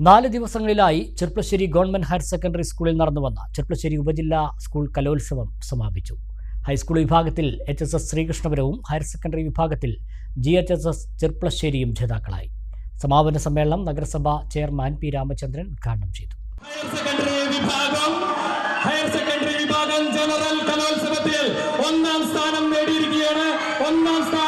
നാല് ദിവസങ്ങളിലായി Cherpulassery government higher secondary സ്കൂളിൽ നടന്നുവന്ന ചെർപ്പശ്ശേരി ഉപജില്ലാ സ്കൂൾ കലോത്സവം സമാപിച്ചു. ഹൈസ്കൂൾ വിഭാഗത്തിൽ എച്ച് എസ് എസ് ശ്രീകൃഷ്ണപുരവും ഹയർ സെക്കൻഡറി വിഭാഗത്തിൽ ജി എച്ച് എസ് എസ് ചെർപ്പശ്ശേരിയും ജേതാക്കളായി. സമാപന സമ്മേളനം നഗരസഭാ ചെയർമാൻ പി രാമചന്ദ്രൻ ഉദ്ഘാടനം ചെയ്തു. സെക്കൻഡറി വിഭാഗം സെക്കൻഡറി വിഭാഗം ജനറൽ കലോത്സവത്തിൽ ഒന്നാം സ്ഥാനം നേടിയിരിക്കുകയാണ്. ഒന്നാം സ്ഥാനം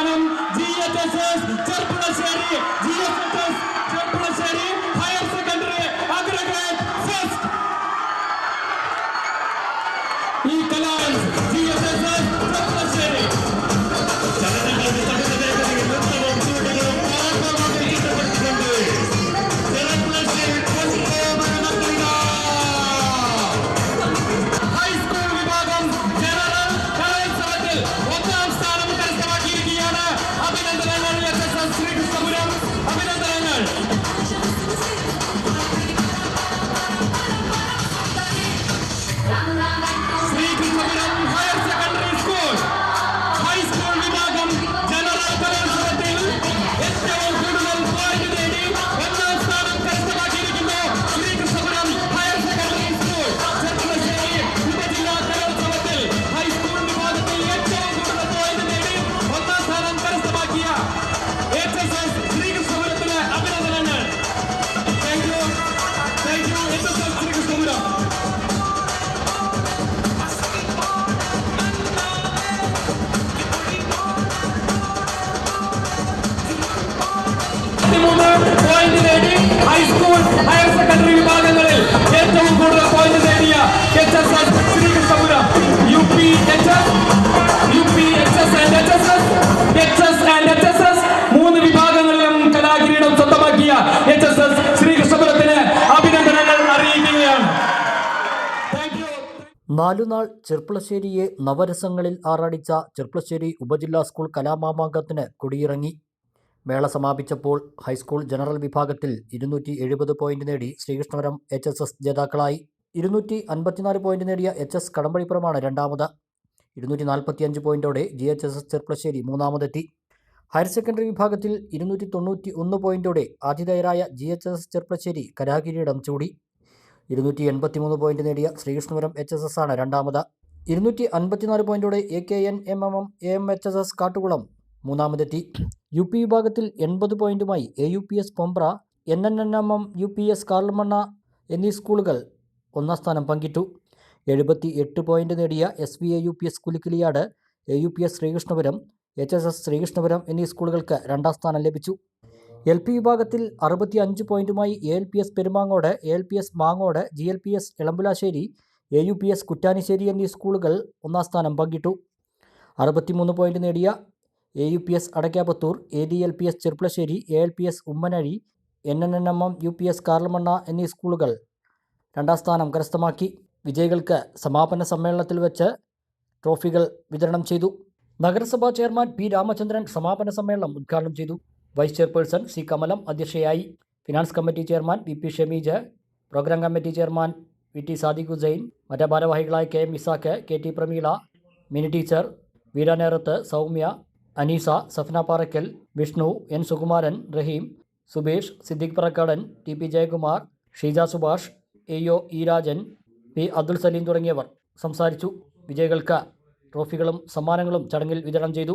thank you H S S നാലുനാൾ ചെർപ്പളശ്ശേരിയെ നവരസങ്ങളിൽ ആറാടിച്ച ചെർപ്പളശ്ശേരി ഉപജില്ലാ സ്കൂൾ കലാമാമാങ്കത്തിന് കൊടിയിറങ്ങി. മേള സമാപിച്ചപ്പോൾ ഹൈസ്കൂൾ ജനറൽ വിഭാഗത്തിൽ ഇരുന്നൂറ്റി എഴുപത് പോയിന്റ് നേടി ശ്രീകൃഷ്ണപുരം എച്ച് എസ് എസ് ജേതാക്കളായി. ഇരുന്നൂറ്റി അൻപത്തിനാല് പോയിന്റ് നേടിയ എച്ച് എസ് കടമ്പഴിപ്പുറമാണ് രണ്ടാമത്. ഇരുന്നൂറ്റി നാൽപ്പത്തിയഞ്ച് പോയിന്റോടെ G H S S Cherpulassery മൂന്നാമതെത്തി. Higher secondary വിഭാഗത്തിൽ ഇരുന്നൂറ്റി തൊണ്ണൂറ്റി ഒന്ന് പോയിന്റോടെ ആതിഥേയരായ ജി എച്ച് എസ് ചെർപ്പളശ്ശേരി കരാകിരീടം ചൂടി. ഇരുന്നൂറ്റി എൺപത്തിമൂന്ന് പോയിന്റ് നേടിയ ശ്രീകൃഷ്ണപുരം എച്ച് എസ് എസ് ആണ് രണ്ടാമത്. ഇരുന്നൂറ്റി അൻപത്തിനാല് പോയിന്റോടെ A K N M M M A M H S S Kattukulam മൂന്നാമതെത്തി. U P വിഭാഗത്തിൽ എൺപത് പോയിന്റുമായി A U P S Pombra N N N M M U P S Karalmanna എന്നീ സ്കൂളുകൾ ഒന്നാം സ്ഥാനം പങ്കിട്ടു. എഴുപത്തി എട്ട് പോയിന്റ് നേടിയ S V A U P S Kulikkiliyad A U P S Sreekrishnapuram H S S Sreekrishnapuram എന്നീ സ്കൂളുകൾക്ക് രണ്ടാം സ്ഥാനം ലഭിച്ചു. എൽ പി വിഭാഗത്തിൽ അറുപത്തി അഞ്ച് പോയിന്റുമായി A L P S Perumangode A L P S Mangode G L P S Elambulassery A U P S Kuttanassery എന്നീ സ്കൂളുകൾ ഒന്നാം സ്ഥാനം പങ്കിട്ടു. അറുപത്തിമൂന്ന് പോയിന്റ് നേടിയ A U P S Adakkaputhur A D L P S Cherpulassery A L P S Ummanazhi N N N M M U P S Karalmanna എന്നീ സ്കൂളുകൾ രണ്ടാം സ്ഥാനം കരസ്ഥമാക്കി. വിജയികൾക്ക് സമാപന സമ്മേളനത്തിൽ വെച്ച് ട്രോഫികൾ വിതരണം ചെയ്തു. നഗരസഭാ ചെയർമാൻ പി രാമചന്ദ്രൻ സമാപന സമ്മേളനം ഉദ്ഘാടനം ചെയ്തു. വൈസ് ചെയർപേഴ്സൺ സി കമലം അധ്യക്ഷയായി finance committee chairman V P Shameej programme committee chairman V T Sadiq Hussain മറ്റ് ഭാരവാഹികളായ K M Isaq K T Prameela Mini teacher Veeranerath Soumya Aneesa Safna Parakkal Vishnu N Sukumaran Rahim Subesh Siddique Parakkadan T P Jayakumar Sheeja Subhash A O Rajan P Abdul Salim തുടങ്ങിയവർ സംസാരിച്ചു. വിജയികൾക്ക് ട്രോഫികളും സമ്മാനങ്ങളും ചടങ്ങിൽ വിതരണം ചെയ്തു.